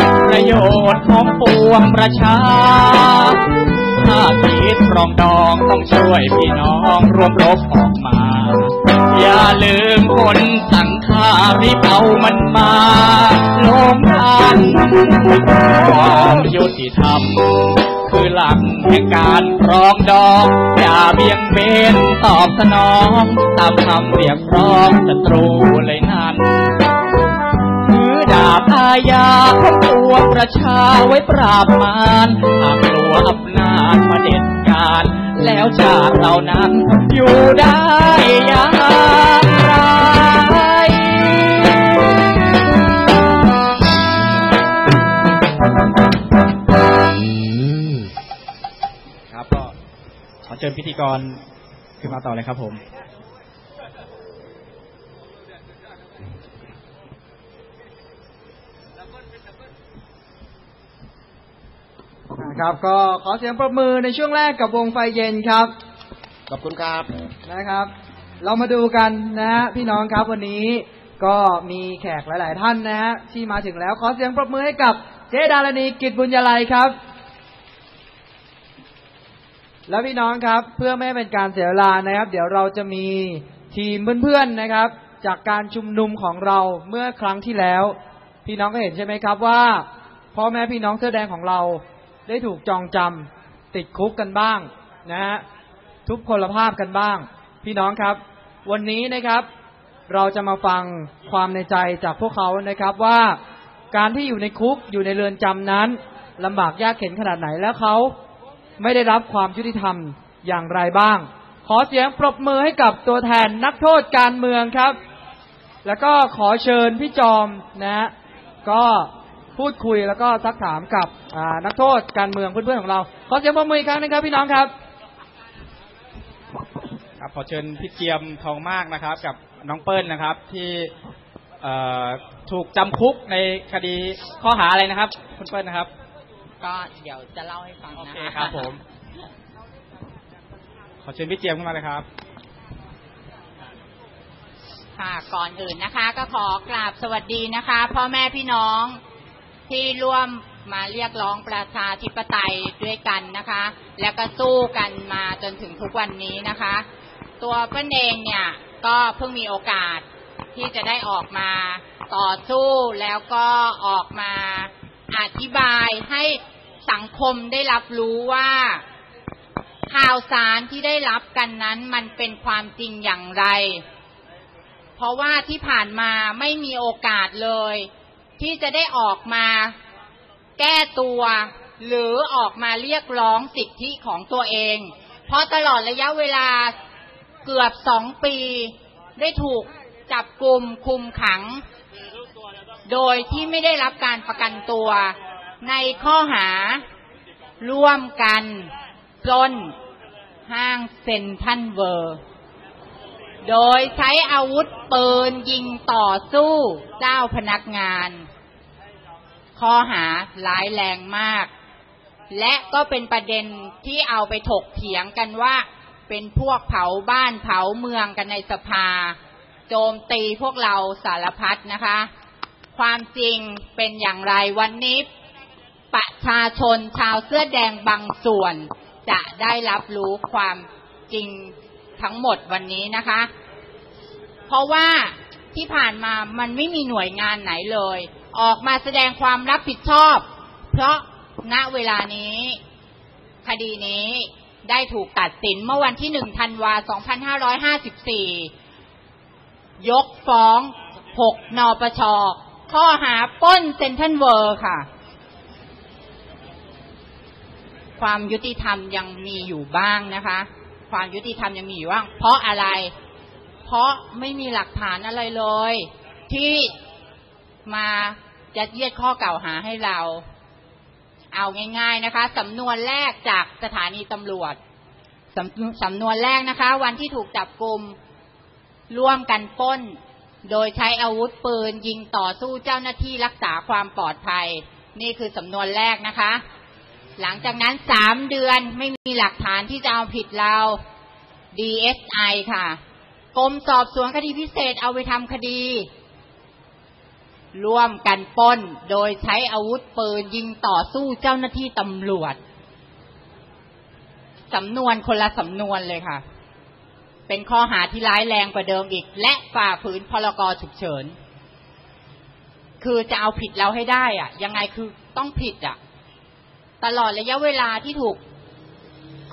รักประโยชน์ของปวงประชา ถ้าคิดรองดองต้องช่วยพี่น้องรวมรบออกมา อย่าลืมคนสังฆาริเอามันมาลงทันความยุติธรรมคือหลักแห่งการปรองดองอย่าเบี่ยงเบนตอบสนอง ตามคำเรียกร้องศัตรูเลยนั่นถือดาบ อาญาของตัวประชาไว้ปราบมารหากกลัวอำนาจมาเด็ดการ แล้วชาติเหล่านั้นอยู่ได้อย่างไรครับก็ขอเชิญพิธีกรขึ้นมาต่อเลยครับผม นะครับ ก็ขอเสียงปรบมือในช่วงแรกกับวงไฟเย็นครับ ขอบคุณครับนะครับ เรามาดูกันนะฮะพี่น้องครับวันนี้ก็มีแขกหลาย ๆ ท่านนะฮะที่มาถึงแล้วขอเสียงปรบมือให้กับเจดารณีกิจบุญยาลัยครับ แล้วพี่น้องครับเพื่อไม่ให้เป็นการเสียเวลานะครับ เดี๋ยวเราจะมีทีมเพื่อน ๆ นะครับ จากการชุมนุมของเราเมื่อครั้งที่แล้ว พี่น้องก็เห็นใช่ไหมครับว่าพ่อแม่พี่น้องเสื้อแดงของเรา ได้ถูกจองจำติดคุกกันบ้างนะฮะทุกพลภาพกันบ้าง พี่น้องครับ วันนี้นะครับเราจะมาฟังความในใจจากพวกเขานะครับว่าการที่อยู่ในคุกอยู่ในเรือนจำนั้นลำบากยากเข็นขนาดไหนแล้วเขาไม่ได้รับความยุติธรรมอย่างไรบ้าง ขอเสียงปรบมือให้กับตัวแทนนักโทษการเมืองครับ แล้วก็ขอเชิญพี่จอมนะฮะก็ พูดคุยแล้วก็ซักถามกับอ่านักโทษการเมืองเพื่อนๆของเรา ขอเสียงปรบมืออีกครั้งหนึงครับพี่น้องครับ ครับขอเชิญพี่เจียมทองมากนะครับ กับน้องเปิ้ลนะครับที่เอ่อถูกจำคุกในคดีข้อหาอะไรนะครับ คุณเปิ้ลนะครับ ก็เดี๋ยวจะเล่าให้ฟังโอนะเคครับผม ขอเชิญพี่เจียมขึ้นมาเลยครับค่ะก่อนอื่นนะคะ ก็ขอกราบสวัสดีนะคะ พ่อแม่พี่น้อง ที่ร่วมมาเรียกร้องประชาธิปไตยด้วยกันนะคะ แล้วก็สู้กันมาจนถึงทุกวันนี้นะคะ ตัวเปิ้ลเองเนี่ยก็เพิ่งมีโอกาสที่จะได้ออกมาต่อสู้แล้วก็ออกมาอธิบายให้สังคมได้รับรู้ว่าข่าวสารที่ได้รับกันนั้นมันเป็นความจริงอย่างไร เพราะว่าที่ผ่านมาไม่มีโอกาสเลย ที่จะได้ออกมาแก้ตัว หรือออกมาเรียกร้องสิทธิของตัวเอง เพราะตลอดระยะเวลาเกือบสองปี ได้ถูกจับกลุ่มคุมขัง โดยที่ไม่ได้รับการประกันตัว ในข้อหาร่วมกันปล้นห้างเซนทันเวิร์ โดยใช้อาวุธปืนยิงต่อสู้เจ้าพนักงาน ข้อหาร้ายแรงมาก และก็เป็นประเด็นที่เอาไปถกเถียงกันว่า เป็นพวกเผาบ้านเผาเมืองกันในสภา โจมตีพวกเราสารพัดนะคะ ความจริงเป็นอย่างไรวันนี้ ประชาชนชาวเสื้อแดงบางส่วน จะได้รับรู้ความจริงทั้งหมดวันนี้นะคะ เพราะว่าที่ผ่านมามันไม่มีหน่วยงานไหนเลย ออกมาแสดงความรับผิดชอบ เพราะณเวลานี้ คดีนี้ได้ถูกตัดสินเมื่อวันที่หนึ่งธันวา 2554 ยกฟ้อง 6 นปช ข้อหาป้นเซนทรัลเวิร์ค่ะ ความยุติธรรมยังมีอยู่บ้างนะคะ ความยุติธรรมยังมีอยู่บ้าง เพราะอะไร เพราะไม่มีหลักฐานอะไรเลย ที่ มายัดเยียดข้อกล่าวหาให้เรา เอาง่าย ๆนะคะสำนวนแรกจากสถานีตำรวจสำสำนวนแรกนะคะ วันที่ถูกจับกลุ่มร่วมกันป้น โดยใช้อาวุธปืน ยิงต่อสู้เจ้าหน้าที่รักษาความปลอดภัย นี่คือสำนวนแรกนะคะ หลังจากนั้นสามเดือนไม่มีหลักฐานที่จะเอาผิดเรา DSI ค่ะกรมสอบสวนคดีพิเศษเอาไปทำคดี ร่วมกันปล้นโดยใช้อาวุธปืนยิงต่อสู้เจ้าหน้าที่ตำรวจ สำนวนคนละสำนวนเลยค่ะ เป็นข้อหาที่ร้ายแรงกว่าเดิมอีก และฝ่าฝืนพรกฉุกเฉิน คือจะเอาผิดเราให้ได้อะยังไงคือต้องผิดอะตลอดระยะเวลาที่ถูก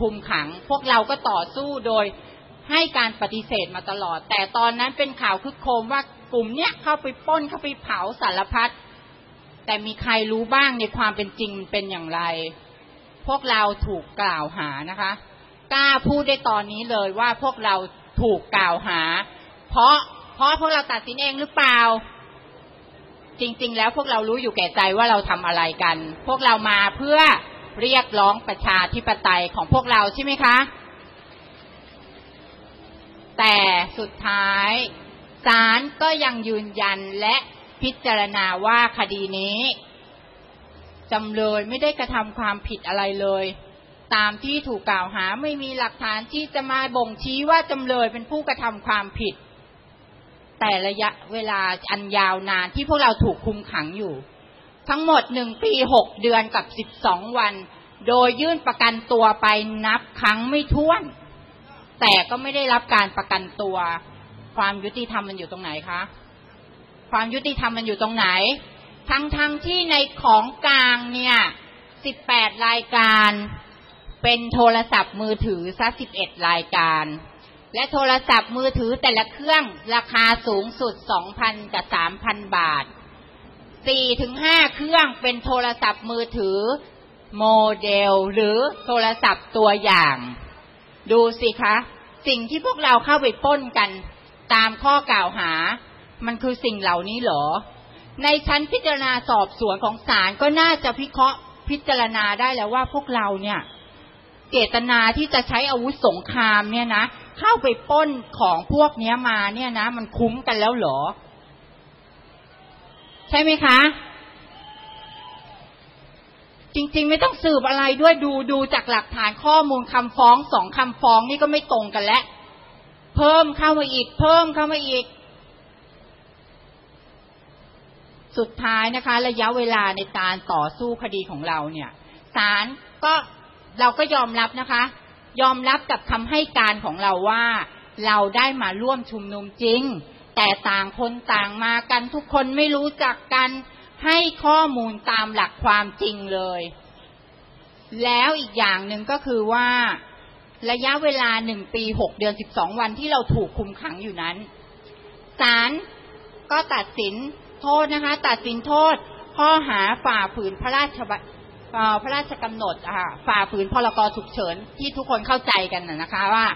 คุมขัง พวกเราก็ต่อสู้โดยให้การปฏิเสธมาตลอด แต่ตอนนั้นเป็นข่าวคึกโครมว่า กลุ่มเนี้ยเข้าไปป้นเข้าไปเผาสารพัดแต่มีใครรู้บ้างในความเป็นจริงเป็นอย่างไร พวกเราถูกกล่าวหานะคะกล้าพูดได้ตอนนี้เลยว่าพวกเราถูกกล่าวหา เพราะเพราะพวกเราตัดสินเองหรือเปล่า จริง ๆ แล้วพวกเรารู้อยู่แก่ใจว่าเราทำอะไรกัน พวกเรามาเพื่อเรียกร้องประชาธิปไตยของพวกเราใช่ไหมคะ แต่สุดท้าย ศาลก็ยังยืนยันและพิจารณาว่าคดีนี้จำเลยไม่ได้กระทำความผิดอะไรเลย ตามที่ถูกกล่าวหาไม่มีหลักฐานที่จะมาบ่งชี้ว่าจำเลยเป็นผู้กระทำความผิด แต่ระยะเวลาอันยาวนานที่พวกเราถูกคุมขังอยู่ ทั้งหมดหนึ่งปีหกเดือนกับสิบสองวัน โดยยื่นประกันตัวไปนับครั้งไม่ถ้วน แต่ก็ไม่ได้รับการประกันตัว ความยุติธรรมมันอยู่ตรงไหนคะ ความยุติธรรมมันอยู่ตรงไหน ทั้งทั้งที่ในของกลางเนี่ยสิบแปดรายการเป็นโทรศัพท์มือถือซะสิบเอ็ดรายการ และโทรศัพท์มือถือแต่ละเครื่องราคาสูงสุดสองพันกับสามพันบาทสี่ถึงห้าเครื่องเป็นโทรศัพท์มือถือโมเดลหรือโทรศัพท์ตัวอย่าง ดูสิคะ สิ่งที่พวกเราเข้าไปป้นกัน ตามข้อกล่าวหา มันคือสิ่งเหล่านี้เหรอ ในชั้นพิจารณาสอบสวนของศาลก็น่าจะพิเคราะห์พิจารณาได้แล้วว่าพวกเราเนี่ย เจตนาที่จะใช้อาวุธสงครามเนี่ยนะเข้าไปป้นของพวกเนี้ยมาเนี่ยนะ มันคุ้มกันแล้วเหรอ ใช่ไหมคะ จริงๆ ไม่ต้องสืบอะไรด้วยดูดูจากหลักฐานข้อมูลคำฟ้องสองคำฟ้องนี่ก็ไม่ตรงกันแล้ว เพิ่มเข้ามาอีก เพิ่มเข้ามาอีก สุดท้ายนะคะ ระยะเวลาในการต่อสู้คดีของเราเนี่ยศาลก็เราก็ยอมรับนะคะ ยอมรับกับคำให้การของเราว่า เราได้มาร่วมชุมนุมจริง แต่ต่างคนต่างมากันทุกคนไม่รู้จักกันให้ข้อมูลตามหลักความจริงเลย แล้วอีกอย่างหนึ่งก็คือว่า ระยะเวลาหนึ่งปีหกเดือนสิบสองวันที่เราถูกคุมขังอยู่นั้นศาลก็ตัดสินโทษนะคะ ตัดสินโทษข้อหาฝ่าฝืนพระราชบัพระราชกำหนดอ่าฝ่าฝืนพรกฉุกเฉินที่ทุกคนเข้าใจกันนะคะว่า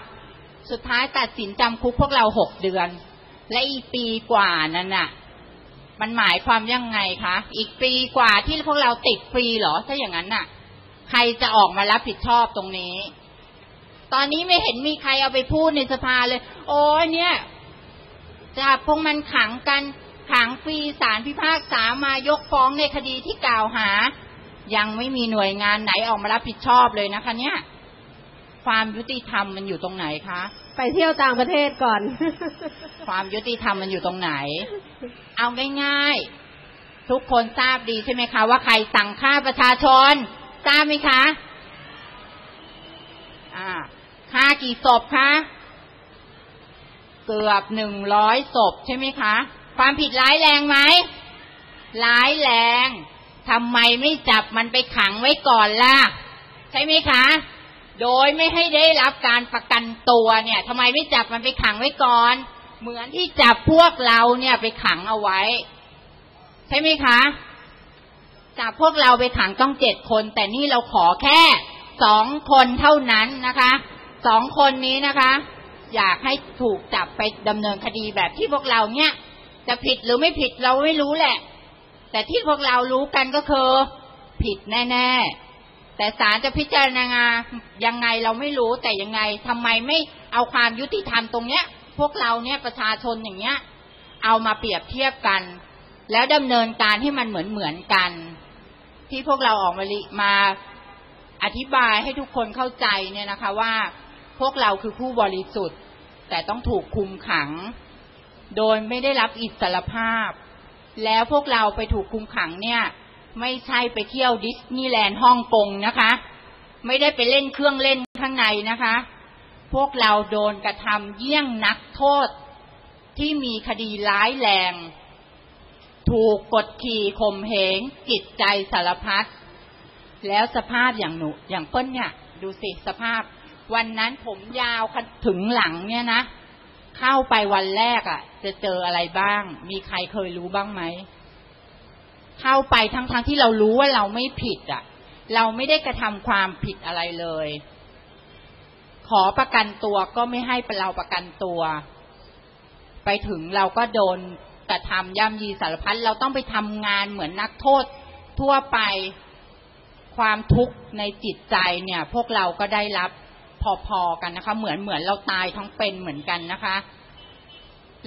สุดท้ายตัดสินจำคุกพวกเราหกเดือน และอีกปีกว่านั้นน่ะ มันหมายความยังไงคะอีกปีกว่าที่พวกเราติดฟรีเหรอถ้าอย่างนั้นน่ะ ใครจะออกมารับผิดชอบตรงนี้ ตอนนี้ไม่เห็นมีใครเอาไปพูดในสภาเลย โอ้ยเนี่ยจะพวกมันขังกันขังฟรีสารพิพากษามายกฟ้องในคดีที่กล่าวหา ยังไม่มีหน่วยงานไหนออกมารับผิดชอบเลยนะคะเนี่ย ความยุติธรรมมันอยู่ตรงไหนคะ ไปเที่ยวต่างประเทศก่อน ความยุติธรรมมันอยู่ตรงไหน เอาง่ายๆ ทุกคนทราบดีใช่ไหมคะ ว่าใครสั่งฆ่าประชาชน ทราบไหมคะ อ่าฆ่ากี่ศพคะเกือบหนึ่งร้อยศพใช่ไหมคะ ความผิดร้ายแรงไหมร้ายแรงทำไมไม่จับมันไปขังไว้ก่อนล่ะ ใช่ไหมคะ โดยไม่ให้ได้รับการประกันตัวเนี่ยทำไมไม่จับมันไปขังไว้ก่อน เหมือนที่จับพวกเราเนี่ยไปขังเอาไว้ ใช่ไหมคะจับพวกเราไปขังต้องเจ็ดคน แต่นี่เราขอแค่ สองคนเท่านั้นนะคะสองคนนี้นะคะ อยากให้ถูกจับไปดำเนินคดีแบบที่พวกเราเนี่ยจะผิดหรือไม่ผิดเราไม่รู้แหละ แต่ที่พวกเรารู้กันก็คือผิดแน่ๆ แต่ศาลจะพิจารณายังไงเราไม่รู้แต่ยังไงทำไมไม่เอาความยุติธรรมตรงเนี้ย พวกเราเนี่ยประชาชนอย่างเงี้ย เอามาเปรียบเทียบกัน แล้วดำเนินการให้มันเหมือนเหมือนกัน ที่พวกเราออกมามา อธิบายให้ทุกคนเข้าใจเนี่ยนะคะว่าพวกเราคือผู้บริสุทธิ์ แต่ต้องถูกคุมขัง โดยไม่ได้รับอิสรภาพ แล้วพวกเราไปถูกคุมขังเนี่ย ไม่ใช่ไปเที่ยวดิสนีย์แลนด์ฮ่องกงนะคะ ไม่ได้ไปเล่นเครื่องเล่นข้างในนะคะ พวกเราโดนกระทำเยี่ยงนักโทษที่มีคดีร้ายแรง ถูกกดขี่ข่มเหงจิตใจสารพัด แล้วสภาพอย่างหนูอย่างเปิ้ลเนี่ย ดูสิสภาพ วันนั้นผมยาวถึงหลังเนี่ยนะ เข้าไปวันแรกอะ่ะ จะเจออะไรบ้าง มีใครเคยรู้บ้างไหม เข้าไปทั้งๆทที่เรารู้ว่าเราไม่ผิดอะ่ะ เราไม่ได้กระทำความผิดอะไรเลย ขอประกันตัวก็ไม่ให้เราประกันตัว ไปถึงเราก็โดนกระทำย่ำยีสารพัดเราต้องไปทำงานเหมือนนักโทษทั่วไป ความทุกข์ในจิตใจเนี่ย พวกเราก็ได้รับพอๆกันนะคะ เหมือนเหมือนเราตายทั้งเป็นเหมือนกันนะคะ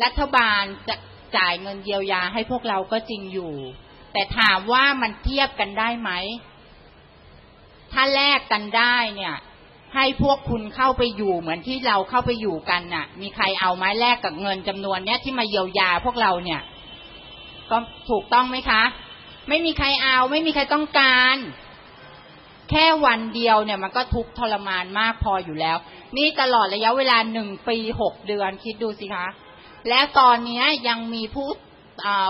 รัฐบาลจะจ่ายเงินเยียวยาให้พวกเราก็จริงอยู่ แต่ถามว่ามันเทียบกันได้ไหม ถ้าแลกกันได้เนี่ย ให้พวกคุณเข้าไปอยู่เหมือนที่เราเข้าไปอยู่กันน่ะ มีใครเอาไหมแลกกับเงินจำนวนเนี้ยที่มาเยียวยาพวกเราเนี่ย ก็ถูกต้องไหมคะ ไม่มีใครเอา ไม่มีใครต้องการ แค่วันเดียวเนี่ยมันก็ทุกทรมานมากพออยู่แล้ว นี่ตลอดระยะเวลาหนึ่งปีหกเดือนคิดดูสิคะ และตอนนี้ยังมีผู้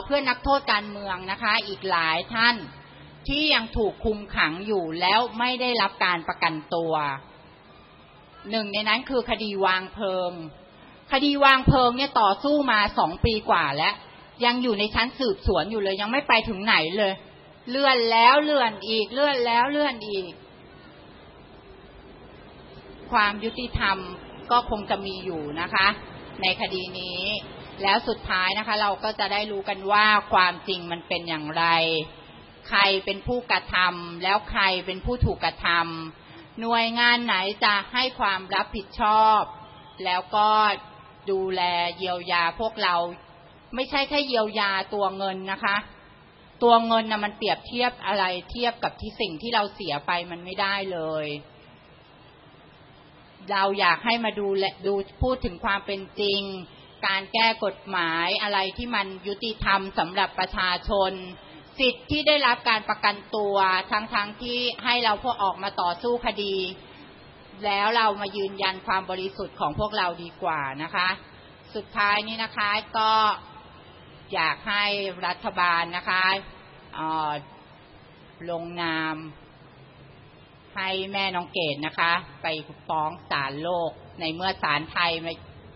เพื่อนนักโทษการเมืองนะคะ อีกหลายท่านที่ยังถูกคุมขังอยู่แล้วไม่ได้รับการประกันตัว หนึ่งในนั้นคือคดีวางเพลิง คดีวางเพลิงเนี่ยต่อสู้มาสองปีกว่าแล้ว ยังอยู่ในชั้นสืบสวนอยู่เลย ยังไม่ไปถึงไหนเลย เลื่อนแล้วเลื่อนอีก เลื่อนแล้วเลื่อนอีก ความยุติธรรมก็คงจะมีอยู่นะคะ ในคดีนี้ แล้วสุดท้ายนะคะ เราก็จะได้รู้กันว่าความจริงมันเป็นอย่างไร ใครเป็นผู้กระทำแล้วใครเป็นผู้ถูกกระทำหน่วยงานไหนจะให้ความรับผิดชอบ แล้วก็ดูแลเยียวยาพวกเรา ไม่ใช่แค่เยียวยาตัวเงินนะคะ ตัวเงินนะมันเปรียบเทียบอะไรเทียบกับที่สิ่งที่เราเสียไปมันไม่ได้เลย เราอยากให้มาดูและดูพูดถึงความเป็นจริง การแก้กฎหมายอะไรที่มันยุติธรรมสำหรับประชาชน สิทธิ์ที่ได้รับการประกันตัวทั้งๆทที่ให้เราพวกออกมาต่อสู้คดี แล้วเรามายืนยันความบริสุทธิ์ของพวกเราดีกว่านะคะ สุดท้ายนี้นะคะก็ อยากให้รัฐบาลนะคะลงนาม ให้แม่น้องเกดนะคะ ไปฟ้องศาลโลก ในเมื่อศาลไทย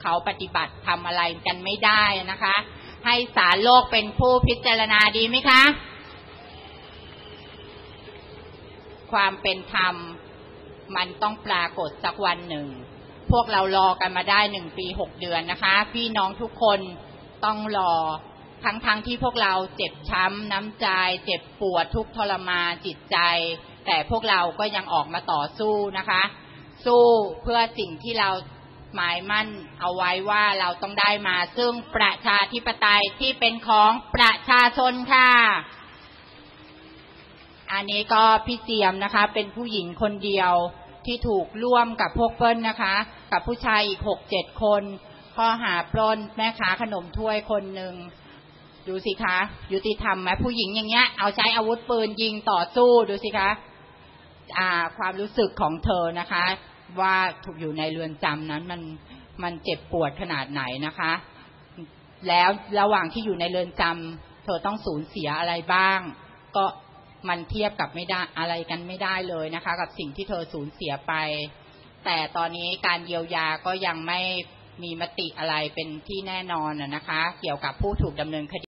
เขาปฏิบัติทำอะไรกันไม่ได้นะคะ ให้ศาลโลกเป็นผู้พิจารณาดีไหมคะ ความเป็นธรรมมันต้องปรากฏสักวันหนึ่ง พวกเรารอกันมาได้หนึ่งปีหกเดือนนะคะ พี่น้องทุกคนต้องรอ ทั้งๆทที่พวกเราเจ็บช้ำน้ำใจ เจ็บปวดทุกทรมานจิตใจ แต่พวกเราก็ยังออกมาต่อสู้นะคะ สู้เพื่อสิ่งที่เราหมายมั่นเอาไว้ว่าเราต้องได้มา ซึ่งประชาธิปไตยที่เป็นของประชาชนค่ะ อันนี้ก็พี่เจียมนะคะ เป็นผู้หญิงคนเดียวที่ถูกร่วมกับพวกเปิ้ลนะคะ กับผู้ชายอีกหกเจ็ดคน ข้อหาปล้นแม่ค้าขนมถ้วยคนหนึ่ง ดูสิคะ ยุติธรรมไหมผู้หญิงอย่างเงี้ย เอาใช้อาวุธปืนยิงต่อสู้ดูสิคะอ่าความรู้สึกของเธอนะคะ ว่าถูกอยู่ในเรือนจำนั้นมันมันเจ็บปวดขนาดไหนนะคะ แล้วระหว่างที่อยู่ในเรือนจำเธอต้องสูญเสียอะไรบ้าง ก็มันเทียบกับไม่ได้อะไรกันไม่ได้เลยนะคะ กับสิ่งที่เธอสูญเสียไป แต่ตอนนี้การเยียวยาก็ยังไม่มีมติอะไรเป็นที่แน่นอนนะคะ เกี่ยวกับผู้ถูกดำเนินคดี